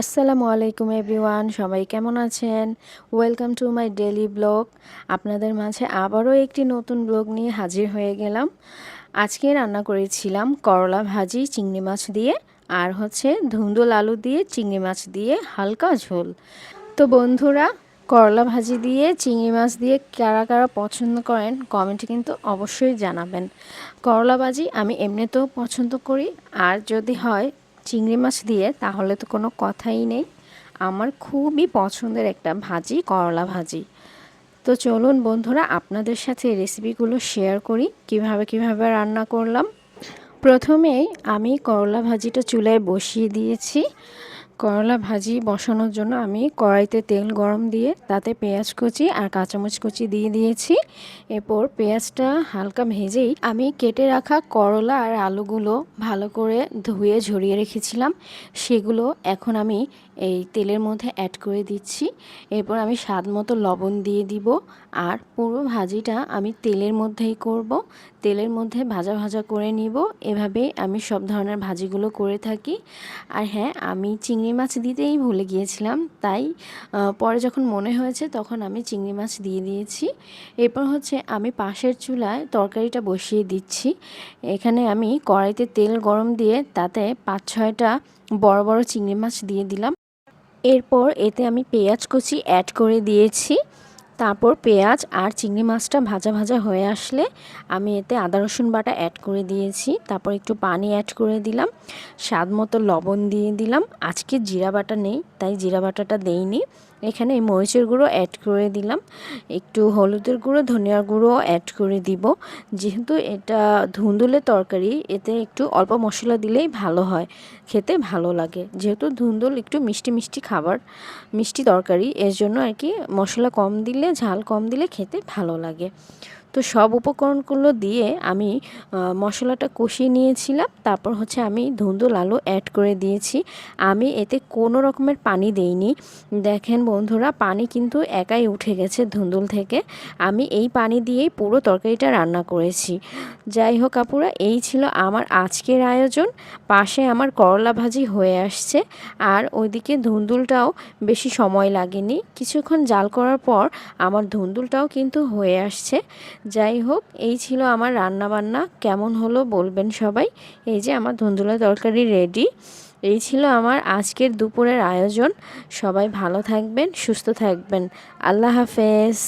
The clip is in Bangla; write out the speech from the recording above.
আসসালামু আলাইকুম এভরিওয়ান, সবাই কেমন আছেন? Welcome to my daily blog আপনাদের মাঝে আবারও একটি নতুন ব্লগ নিয়ে হাজির হয়ে গেলাম। আজকে রান্না করেছিলাম করলা ভাজি, চিংড়ি মাছ দিয়ে, আর হচ্ছে ধুন্দুল আলু দিয়ে, চিংড়ি মাছ দিয়ে হালকা ঝোল। তো বন্ধুরা, করলা ভাজি দিয়ে, চিংড়ি মাছ দিয়ে কারা কারা পছন্দ করেন কমেন্টে কিন্তু অবশ্যই জানাবেন। করলা ভাজি আমি এমনিতেও পছন্দ করি, আর যদি হয় চিংড়ি মাছ দিয়ে তাহলে তো কোনো কথাই নেই। আমার খুবই পছন্দের একটা ভাজি, করলা ভাজি। তো চলুন বন্ধুরা, আপনাদের সাথে রেসিপিগুলো শেয়ার করি। কীভাবে কীভাবে রান্না করলাম? প্রথমেই আমি করলা ভাজিটা চুলায় বসিয়ে দিয়েছি। করলা ভাজি বসানোর জন্য আমি কড়াইতে তেল গরম দিয়ে তাতে পেঁয়াজ কুচি আর কাঁচামরিচ কুচি দিয়ে দিয়েছি। এরপর পেঁয়াজটা হালকা ভেজেই আমি কেটে রাখা করলা আর আলুগুলো ভালো করে ধুয়ে ঝরিয়ে রেখেছিলাম। সেগুলো এখন আমি এই তেলের মধ্যে অ্যাড করে দিচ্ছি। এরপর আমি স্বাদ মতো লবণ দিয়ে দিব আর পুরো ভাজিটা আমি তেলের মধ্যেই করব। তেলের মধ্যে ভাজা ভাজা করে নিব। এভাবেই আমি সব ধরনের ভাজিগুলো করে থাকি। আর হ্যাঁ আমি চিংড়ি মাছ দিতেই ভুলে গিয়েছিলাম, তাই পরে যখন মনে হয়েছে তখন আমি চিংড়ি মাছ দিয়ে দিয়েছি। এরপর হচ্ছে আমি পাশের চুলায় তরকারিটা বসিয়ে দিচ্ছি। এখানে আমি কড়াইতে তেল গরম দিয়ে তাতে পাঁচ ছয়টা বড় বড় চিংড়ি মাছ দিয়ে দিলাম। এরপর এতে আমি পেঁয়াজ কুচি অ্যাড করে দিয়েছি। তারপর পেঁয়াজ আর চিংড়ি মাছটা ভাজা ভাজা হয়ে আসলে আমি এতে আদা রসুন বাটা অ্যাড করে দিয়েছি। তারপর একটু পানি অ্যাড করে দিলাম। স্বাদ মতো লবণ দিয়ে দিলাম। আজকে জিরা বাটা নেই, তাই জিরা বাটাটা দেইনি। এখানে এই মরিচের গুঁড়ো অ্যাড করে দিলাম। একটু হলুদের গুঁড়ো ধনিয়ার গুঁড়ো অ্যাড করে দিব। যেহেতু এটা ধুন্দুলের তরকারি, এতে একটু অল্প মশলা দিলেই ভালো হয়। খেতে ভালো লাগে। যেহেতু ধুন্দুল একটু মিষ্টি মিষ্টি খাবার, মিষ্টি তরকারি, এর জন্য আর কি মশলা কম দিলে ঝাল কম দিলে খেতে ভালো লাগে। তো সব উপকরণগুলো দিয়ে আমি মশলাটা কষিয়ে নিয়েছিলাম। তারপর হচ্ছে আমি ধুন্দুল আলু অ্যাড করে দিয়েছি। আমি এতে কোনো রকমের পানি দেইনি। দেখেন বন্ধুরা, পানি কিন্তু একাই উঠে গেছে ধুন্দুল থেকে। আমি এই পানি দিয়েই পুরো তরকারিটা রান্না করেছি। যাই হোক আপুরা, এই ছিল আমার আজকের আয়োজন। পাশে আমার করলা ভাজি হয়ে আসছে। আর ওইদিকে ধুন্দুলটাও বেশি সময় লাগেনি। কিছুক্ষণ জাল করার পর আমার ধুন্দুলটাও কিন্তু হয়ে আসছে। যাই হোক এই ছিল আমার রান্না বান্না কেমন হলো বলবেন সবাই? এই যে আমার ধুন্দুলা তরকারি রেডি এই ছিল আমার আজকের দুপুরের আয়োজন। সবাই ভালো থাকবেন, সুস্থ থাকবেন। আল্লাহ হাফেজ।